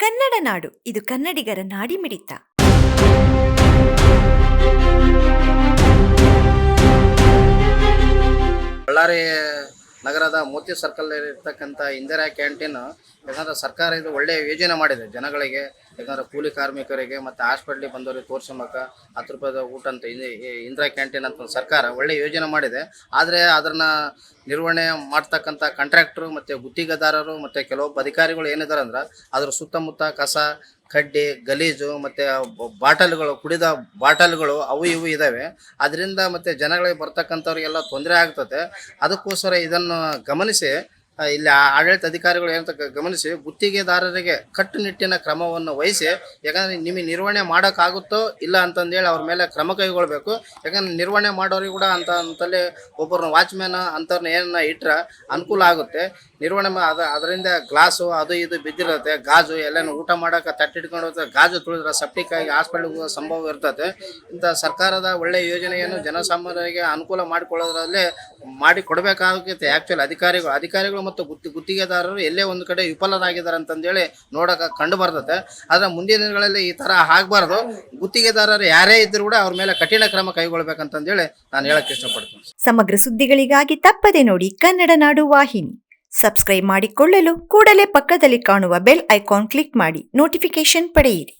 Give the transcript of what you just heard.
ಕನ್ನಡ ನಾಡು ಇದು ಕನ್ನಡಿಗರ ನಾಡಿ ಮಿಡಿತ. ಬಳ್ಳಾರಿ ನಗರದ ಮೋತಿ ಸರ್ಕಲ್ ಇರ್ತಕ್ಕಂಥ ಇಂದಿರಾ ಕ್ಯಾಂಟೀನ್ ಯಾಕಂದ್ರೆ ಸರ್ಕಾರ ಇದು ಒಳ್ಳೆಯ ಯೋಜನೆ ಮಾಡಿದೆ. ಜನಗಳಿಗೆ ಯಾಕಂದ್ರೆ ಕೂಲಿ ಕಾರ್ಮಿಕರಿಗೆ ಮತ್ತು ಹಾಸ್ಪಿಟ್ಲಿಗೆ ಬಂದವರಿಗೆ ತೋರ್ಸೋಮಕ ಹತ್ತು ರೂಪಾಯಿದ ಊಟ ಅಂತ ಇಂದಿರಾ ಕ್ಯಾಂಟೀನ್ ಅಂತ ಸರ್ಕಾರ ಒಳ್ಳೆಯ ಯೋಜನೆ ಮಾಡಿದೆ. ಆದರೆ ಅದನ್ನು ನಿರ್ವಹಣೆ ಮಾಡ್ತಕ್ಕಂಥ ಕಾಂಟ್ರಾಕ್ಟ್ರು ಮತ್ತು ಗುತ್ತಿಗೆದಾರರು ಮತ್ತು ಕೆಲವೊಬ್ಬ ಅಧಿಕಾರಿಗಳು ಏನಿದ್ದಾರೆ ಅಂದ್ರೆ ಅದ್ರ ಸುತ್ತಮುತ್ತ ಕಸ ಕಡ್ಡಿ, ಗಲೀಜು ಮತ್ತು ಬಾಟಲ್ಗಳು, ಕುಡಿದ ಬಾಟಲ್ಗಳು ಅವು ಇವು ಇದ್ದಾವೆ ಅದರಿಂದ ಮತ್ತು ಜನಗಳಿಗೆ ಬರ್ತಕ್ಕಂಥವ್ರಿಗೆಲ್ಲ ತೊಂದರೆ ಆಗ್ತದೆ. ಅದಕ್ಕೋಸ್ಕರ ಇದನ್ನು ಗಮನಿಸಿ. ಇಲ್ಲಿ ಆಡಳಿತ ಅಧಿಕಾರಿಗಳು ಏನಂತ ಗಮನಿಸಿ, ಗುತ್ತಿಗೆದಾರರಿಗೆ ಕಟ್ಟುನಿಟ್ಟಿನ ಕ್ರಮವನ್ನು ವಹಿಸಿ, ಯಾಕಂದ್ರೆ ನಿಮಗೆ ನಿರ್ವಹಣೆ ಮಾಡೋಕ್ಕಾಗುತ್ತೋ ಇಲ್ಲ ಅಂತಂದೇಳಿ ಅವ್ರ ಮೇಲೆ ಕ್ರಮ ಕೈಗೊಳ್ಬೇಕು. ಯಾಕಂದ್ರೆ ನಿರ್ವಹಣೆ ಮಾಡೋರಿಗೆ ಕೂಡ ಅಂತ ಅಂತಲ್ಲಿ ಒಬ್ಬರನ್ನ ವಾಚ್ಮ್ಯಾನ್ ಅಂಥವ್ರನ್ನ ಏನನ್ನ ಇಟ್ರೆ ಅನುಕೂಲ ಆಗುತ್ತೆ. ನಿರ್ವಹಣೆ ಅದ ಅದರಿಂದ ಗ್ಲಾಸು, ಅದು ಇದು ಬಿದ್ದಿರುತ್ತೆ, ಗಾಜು ಎಲ್ಲನೂ ಊಟ ಮಾಡೋಕೆ ತಟ್ಟಿಟ್ಕೊಂಡು ಹೋಗ್ತಾರೆ ಗಾಜು ತುಳಿದ್ರೆ ಸಪ್ಟಿಕ್ ಆಗಿ ಹಾಸ್ಪಿಟ್ಲಿಗೆ ಹೋಗೋ ಸಂಭವ ಇರ್ತದೆ. ಇಂಥ ಸರ್ಕಾರದ ಒಳ್ಳೆಯ ಯೋಜನೆಯನ್ನು ಜನಸಾಮಾನ್ಯರಿಗೆ ಅನುಕೂಲ ಮಾಡಿಕೊಳ್ಳೋದ್ರಲ್ಲಿ ಮಾಡಿ ಕೊಡಬೇಕಾಗುತ್ತೆ ಆ್ಯಕ್ಚುಲಿ ಅಧಿಕಾರಿಗಳು ಅಧಿಕಾರಿಗಳು ಮತ್ತು ಗುತ್ತಿ ಗುತ್ತಿಗೆದಾರರು ಎಲ್ಲೇ ಒಂದು ಕಡೆ ವಿಫಲರಾಗಿದ್ದಾರೆ ಅಂತಂದೇಳಿ ನೋಡೋಕೆ ಕಂಡು ಬರ್ತದೆ ಆದರೆ ಮುಂದಿನ ದಿನಗಳಲ್ಲಿ ಈ ಥರ ಆಗಬಾರ್ದು. ಗುತ್ತಿಗೆದಾರರು ಯಾರೇ ಇದ್ದರೂ ಕೂಡ ಅವ್ರ ಮೇಲೆ ಕಠಿಣ ಕ್ರಮ ಕೈಗೊಳ್ಬೇಕಂತಂದೇಳಿ ನಾನು ಹೇಳಕ್ಕೆ ಇಷ್ಟಪಡ್ತೀನಿ. ಸಮಗ್ರ ಸುದ್ದಿಗಳಿಗಾಗಿ ತಪ್ಪದೆ ನೋಡಿ ಕನ್ನಡ ನಾಡು ವಾಹಿನಿ. ಸಬ್ಸ್ಕ್ರೈಬ್ ಮಾಡಿಕೊಳ್ಳಲು ಕೂಡಲೇ ಪಕ್ಕದಲ್ಲಿ ಕಾಣುವ ಬೆಲ್ ಐಕಾನ್ ಕ್ಲಿಕ್ ಮಾಡಿ ನೋಟಿಫಿಕೇಶನ್ ಪಡೆಯಿರಿ.